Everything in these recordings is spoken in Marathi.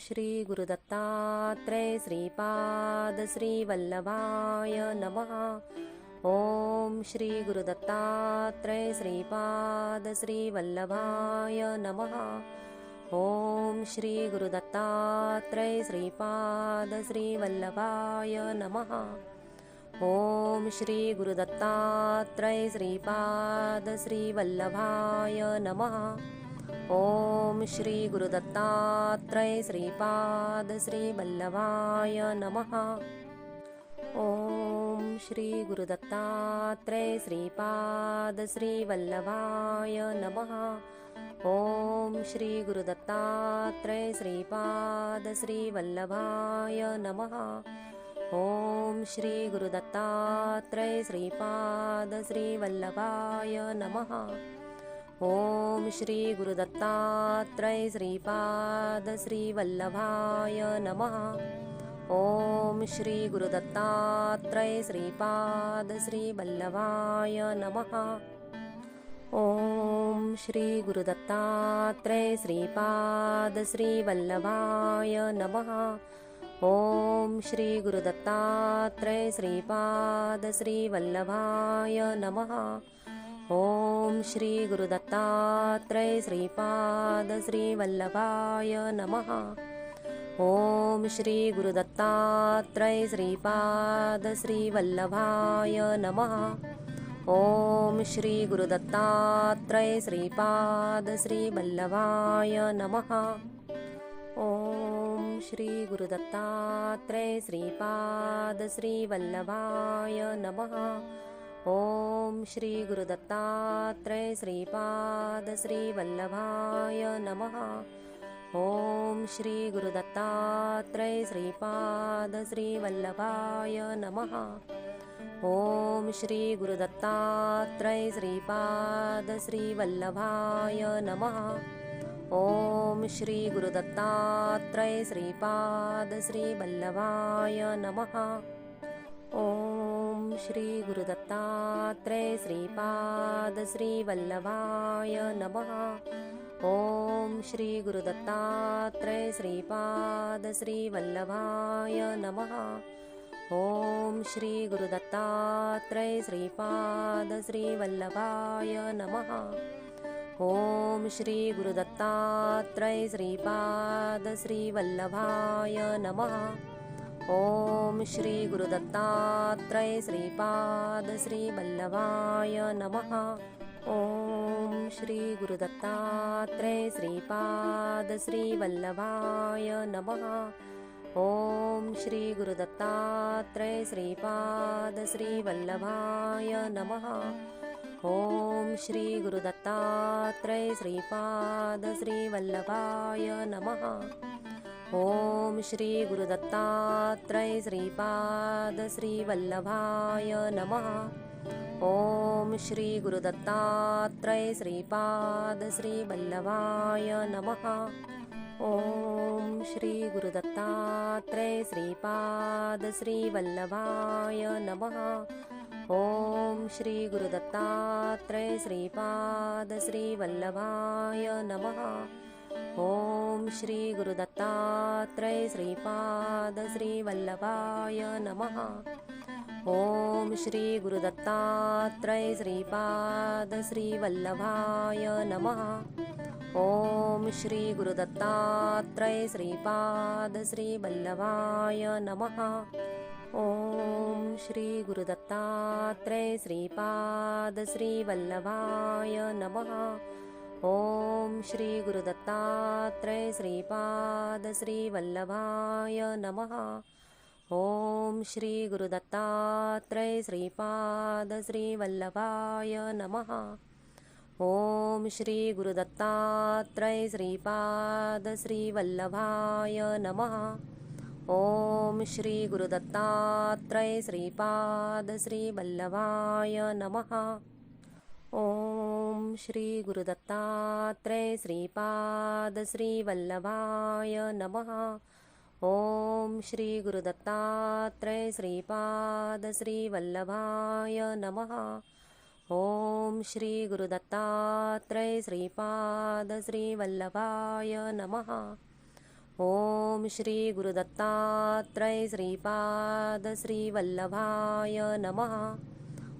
श्री गुरुदत्तात्रय श्रीपाद श्रीवल्लभाय नमः। ॐ श्री गुरुदत्तात्रय श्रीपाद श्रीवल्लभाय नमः। ॐ श्री गुरुदत्तात्रय श्रीपाद श्रीवल्लभाय नमः। ॐ श्री गुरुदत्तात्रय श्रीपाद श्रीवल्लभाय नमः ॐ श्री गुरुदत्तात्रय श्रीपाद श्रीवल्लभाय नमः। ॐ श्री गुरुदत्तात्रय श्रीपाद श्रीवल्लभाय नमः। ॐ श्री गुरुदत्तात्रय श्रीपाद श्रीवल्लभाय नमः। ॐ श्री गुरुदत्तात्रय श्रीपाद श्रीवल्लभाय नमः ॐ श्रीगुरुदत्तात्रय श्रीपादश्रीवल्लभाय नमः। ॐ श्रीगुरुदत्तात्रय श्रीपादश्रीवल्लभाय नमः। ॐ श्रीगुरुदत्तात्रय श्रीपादश्रीवल्लभाय नमः। ॐ श्रीगुरुदत्तात्रय श्रीपादश्रीवल्लभाय नमः। ॐ श्री गुरुदत्तात्रय श्रीपाद श्रीवल्लभाय नमः। ॐ श्री गुरुदत्तात्रय श्रीपाद श्रीवल्लभाय नमः। ॐ श्री गुरुदत्तात्रय श्रीपाद श्रीवल्लभाय नमः। ॐ श्री गुरुदत्तात्रय श्रीपाद श्रीवल्लभाय नमः ॐ श्री गुरुदत्तात्रय श्रीपाद श्रीवल्लभाय नमः। ॐ श्री गुरुदत्तात्रय श्रीपाद श्रीवल्लभाय नमः। ॐ श्री गुरुदत्तात्रय श्रीपाद श्रीवल्लभाय नमः। ॐ श्री गुरुदत्तात्रय श्रीपाद श्रीवल्लभाय नमः। ॐ श्री गुरुदत्तात्रय श्रीपाद श्रीवल्लभाय नमः। ॐ श्री गुरुदत्तात्रय श्रीपाद श्रीवल्लभाय नमः। ॐ श्री गुरुदत्तात्रय श्रीपाद श्रीवल्लभाय नमः। ॐ श्री गुरुदत्तात्रय श्रीपाद श्रीवल्लभाय नमः। ॐ श्री गुरुदत्तात्रय श्रीपाद श्रीवल्लभाय नमः। ॐ श्री गुरुदत्तात्रय श्रीपाद श्रीवल्लभाय नमः। ॐ श्री गुरुदत्तात्रय श्रीपाद श्रीवल्लभाय नमः। ॐ श्री गुरुदत्तात्रय श्रीपाद श्रीवल्लभाय नमः ॐ श्री गुरुदत्तात्रय श्रीपाद श्रीवल्लभाय नमः। ॐ श्री गुरुदत्तात्रय श्रीपाद श्रीवल्लभाय नमः। ॐ श्री गुरुदत्तात्रय श्रीपाद श्रीवल्लभाय नमः। ॐ श्री गुरुदत्तात्रय श्रीपाद श्रीवल्लभाय नमः ॐ श्री गुरुदत्तात्रय श्रीपाद श्रीवल्लभाय नमः। ॐ श्री गुरुदत्तात्रय श्रीपाद श्रीवल्लभाय नमः। ॐ श्री गुरुदत्तात्रय श्रीपाद श्रीवल्लभाय नमः। ॐ श्री गुरुदत्तात्रय श्रीपाद श्रीवल्लभाय नमः ॐ श्रीगुरुदत्तात्रय श्रीपादश्रीवल्लभाय नमः। ॐ श्रीगुरुदत्तात्रय श्रीपादश्रीवल्लभाय नमः। ॐ श्रीगुरुदत्तात्रय श्रीपादश्रीवल्लभाय नमः। ॐ श्रीगुरुदत्तात्रय श्रीपादश्रीवल्लभाय नमः। ॐ श्रीगुरुदत्तात्रय श्रीपादश्रीवल्लभाय नमः। ॐ श्रीगुरुदत्तात्रय श्रीपादश्रीवल्लभाय नमः। ॐ श्रीगुरुदत्तात्रय श्रीपाद श्रीवल्लभाय नमः। ॐ श्रीगुरुदत्तात्रय श्रीपाद श्रीवल्लभाय नमः।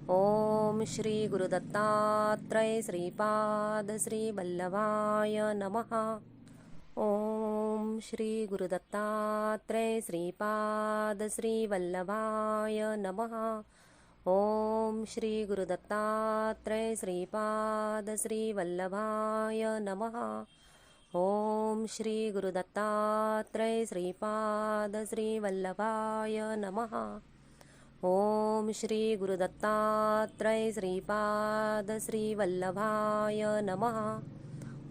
ॐ श्री गुरुदत्तात्रय श्रीपाद श्रीवल्लभाय नमः। ॐ श्री गुरुदत्तात्रय श्रीपाद श्रीवल्लभाय नमः। ॐ श्री गुरुदत्तात्रय श्रीपाद श्रीवल्लभाय नमः। ॐ श्री गुरुदत्तात्रय श्रीपाद श्रीवल्लभाय नमः। ॐ श्री गुरुदत्तात्रय श्रीपाद श्रीवल्लभाय नमः।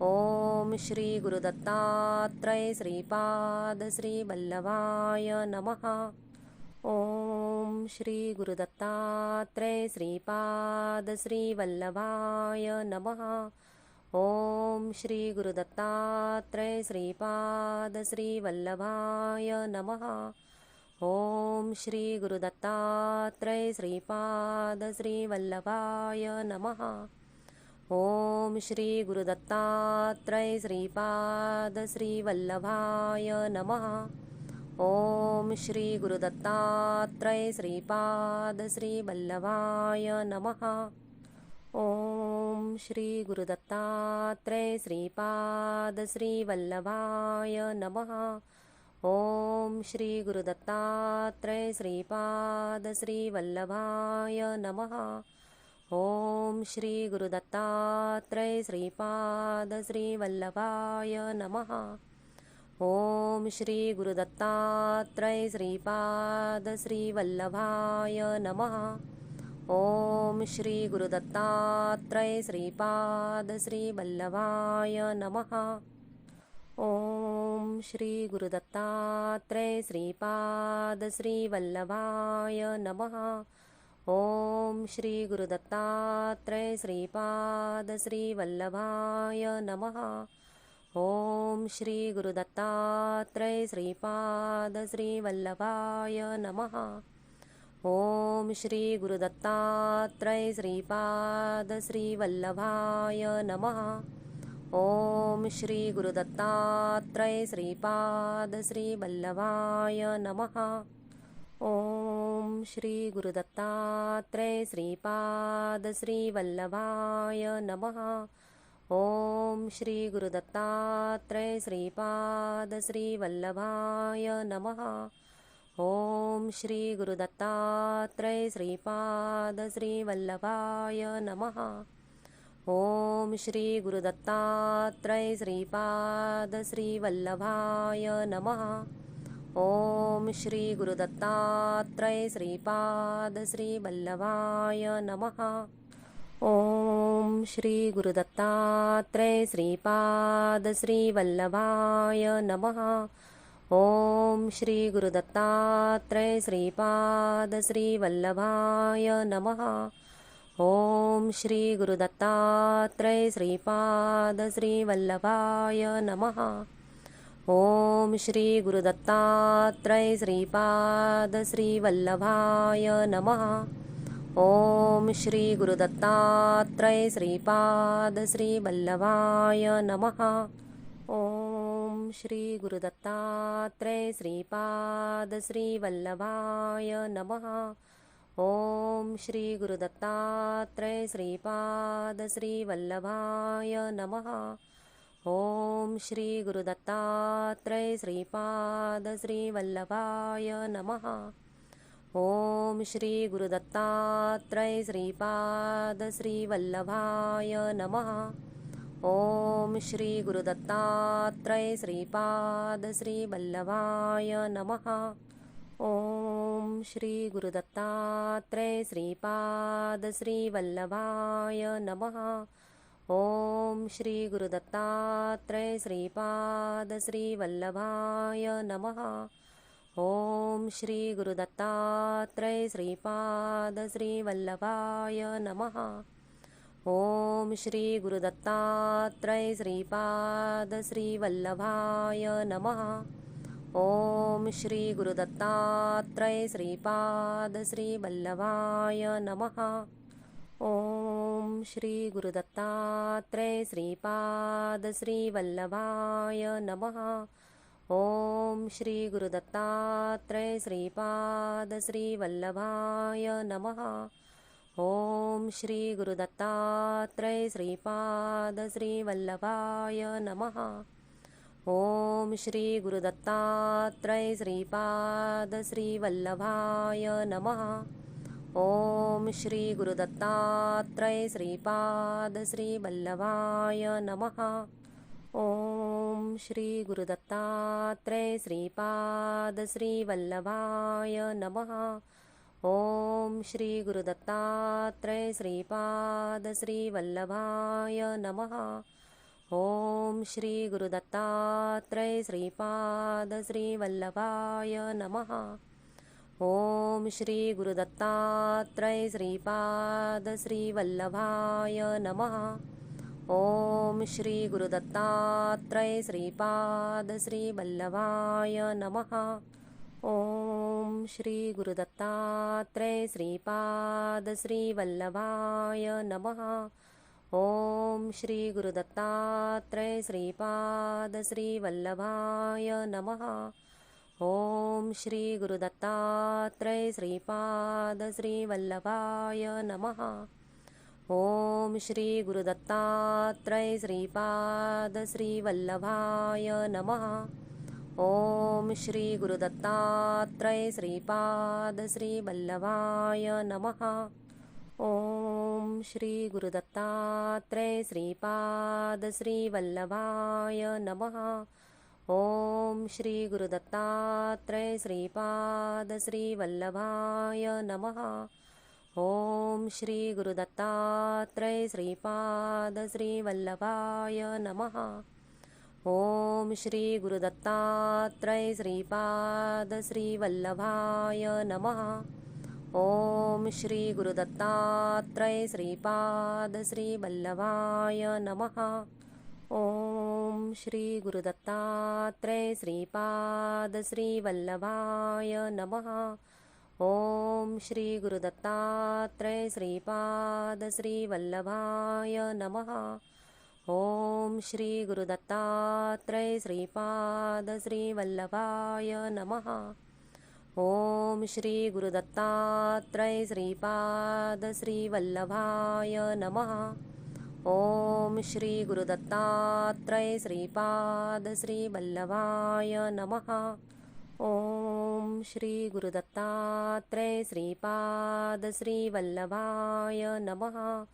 ॐ श्री गुरुदत्तात्रय श्रीपाद श्रीवल्लभाय नमः। ॐ श्री गुरुदत्तात्रय श्रीपाद श्रीवल्लभाय नमः। ॐ श्री गुरुदत्तात्रय श्रीपाद श्रीवल्लभाय नमः। ॐ श्री गुरुदत्तात्रय श्रीपाद श्रीवल्लभाय नमः। ॐ श्री गुरुदत्तात्रय श्रीपाद श्रीवल्लभाय नमः। ॐ श्री गुरुदत्तात्रय श्रीपाद श्रीवल्लभाय नमः। ॐ श्री गुरुदत्तात्रय श्रीपाद श्रीवल्लभाय नमः। ॐ श्रीगुरुदत्तात्रय श्रीपादश्रीवल्लभाय नमः। ॐ श्रीगुरुदत्तात्रय श्रीपादश्रीवल्लभाय नमः। ॐ श्रीगुरुदत्तात्रय श्रीपादश्रीवल्लभाय नमः। ॐ श्रीगुरुदत्तात्रय श्रीपादश्रीवल्लभाय नमः। ॐ श्री गुरुदत्तात्रय श्रीपाद श्रीवल्लभाय नमः। ॐ श्री गुरुदत्तात्रय श्रीपाद श्रीवल्लभाय नमः। ॐ श्री गुरुदत्तात्रय श्रीपाद श्रीवल्लभाय नमः। ॐ श्री गुरुदत्तात्रय श्रीपाद श्रीवल्लभाय नमः। ॐ श्री गुरुदत्तात्रय श्रीपाद श्रीवल्लभाय नमः। ॐ श्री गुरुदत्तात्रय श्रीपाद श्रीवल्लभाय नमः। ॐ श्री गुरुदत्तात्रय श्रीपाद श्रीवल्लभाय नमः। ॐ श्री गुरुदत्तात्रय श्रीपाद श्रीवल्लभाय नमः ॐ श्री गुरुदत्तात्रय श्रीपाद श्रीवल्लभाय नमः। ॐ श्री गुरुदत्तात्रय श्रीपाद श्रीवल्लभाय नमः। ॐ श्री गुरुदत्तात्रय श्रीपाद श्रीवल्लभाय नमः। ॐ श्री गुरुदत्तात्रय श्रीपाद श्रीवल्लभाय नमः। ॐ श्रीगुरुदत्तात्रय श्रीपादश्रीवल्लभाय नमः। ॐ श्रीगुरुदत्तात्रय श्रीपादश्रीवल्लभाय नमः। ॐ श्रीगुरुदत्तात्रय श्रीपादश्रीवल्लभाय नमः। ॐ श्रीगुरुदत्तात्रय श्रीपादश्रीवल्लभाय नमः। ॐ श्री गुरुदत्तात्रय श्रीपाद श्रीवल्लभाय नमः। ॐ श्री गुरुदत्तात्रय श्रीपाद श्रीवल्लभाय नमः। ॐ श्री गुरुदत्तात्रय श्रीपाद श्रीवल्लभाय नमः। ॐ श्री गुरुदत्तात्रय श्रीपाद श्रीवल्लभाय नमः। ॐ श्री गुरुदत्तात्रय श्रीपाद श्रीवल्लभाय नमः। ॐ श्री गुरुदत्तात्रय श्रीपाद श्रीवल्लभाय नमः। ॐ श्री गुरुदत्तात्रय श्रीपाद श्रीवल्लभाय नमः। ॐ श्री गुरुदत्तात्रय श्रीपाद श्रीवल्लभाय नमः। ॐ श्री गुरुदत्तात्रय श्रीपाद श्रीवल्लभाय नमः। ॐ श्री गुरुदत्तात्रय श्रीपाद श्रीवल्लभाय नमः। ॐ श्री गुरुदत्तात्रय श्रीपाद श्रीवल्लभाय नमः। ॐ श्री गुरुदत्तात्रय श्रीपाद श्रीवल्लभाय नमः। ॐ श्री गुरुदत्तात्रय श्रीपाद श्रीवल्लभाय नमः। ॐ श्री गुरुदत्तात्रय श्रीपाद श्रीवल्लभाय नमः। ॐ श्री गुरुदत्तात्रय श्रीपाद श्रीवल्लभाय नमः। ॐ श्री गुरुदत्तात्रय श्रीपाद श्रीवल्लभाय नमः। ॐ श्री गुरुदत्तात्रय श्रीपाद श्रीवल्लभाय नमः। ॐ श्री गुरुदत्तात्रय श्रीपाद श्रीवल्लभाय नमः। ॐ श्री गुरुदत्तात्रय श्रीपाद श्रीवल्लभाय नमः। ॐ श्री गुरुदत्तात्रय श्रीपाद श्रीवल्लभाय नमः। ॐ श्री गुरुदत्तात्रय श्रीपाद श्रीवल्लभाय नमः। ॐ श्री गुरुदत्तात्रय श्रीपाद श्रीवल्लभाय नमः। ॐ श्री गुरुदत्तात्रय श्रीपाद श्रीवल्लभाय नमः। ॐ श्री गुरुदत्तात्रय श्रीपाद श्रीवल्लभाय नमः। ॐ श्री गुरुदत्तात्रय श्रीपाद श्रीवल्लभाय नमः। ॐ श्री गुरुदत्तात्रय श्रीपाद श्रीवल्लभाय नमः। ॐ श्री गुरुदत्तात्रय श्रीपाद श्रीवल्लभाय नमः। ॐ श्री गुरुदत्तात्रय श्रीपाद श्रीवल्लभाय नमः। ॐ श्री गुरुदत्तात्रय श्रीपाद श्रीवल्लभाय नमः। ॐ श्री गुरुदत्तात्रय श्रीपाद श्रीवल्लभाय नमः। ॐ श्री गुरुदत्तात्रय श्रीपाद श्रीवल्लभाय नमः। ॐ श्री गुरुदत्तात्रय श्रीपाद श्रीवल्लभाय नमः ॐ श्री गुरुदत्तात्रय श्रीपाद श्रीवल्लभाय नमः। ॐ श्री गुरुदत्तात्रय श्रीपाद श्रीवल्लभाय नमः। ॐ श्री गुरुदत्तात्रय श्रीपाद श्रीवल्लभाय नमः।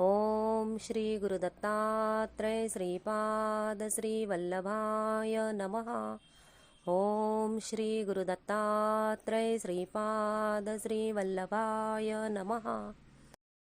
ॐ श्री गुरुदत्तात्रय श्रीपाद श्रीवल्लभाय नमः। ॐ श्री गुरुदत्तात्रय श्रीपाद श्रीवल्लभाय नमः।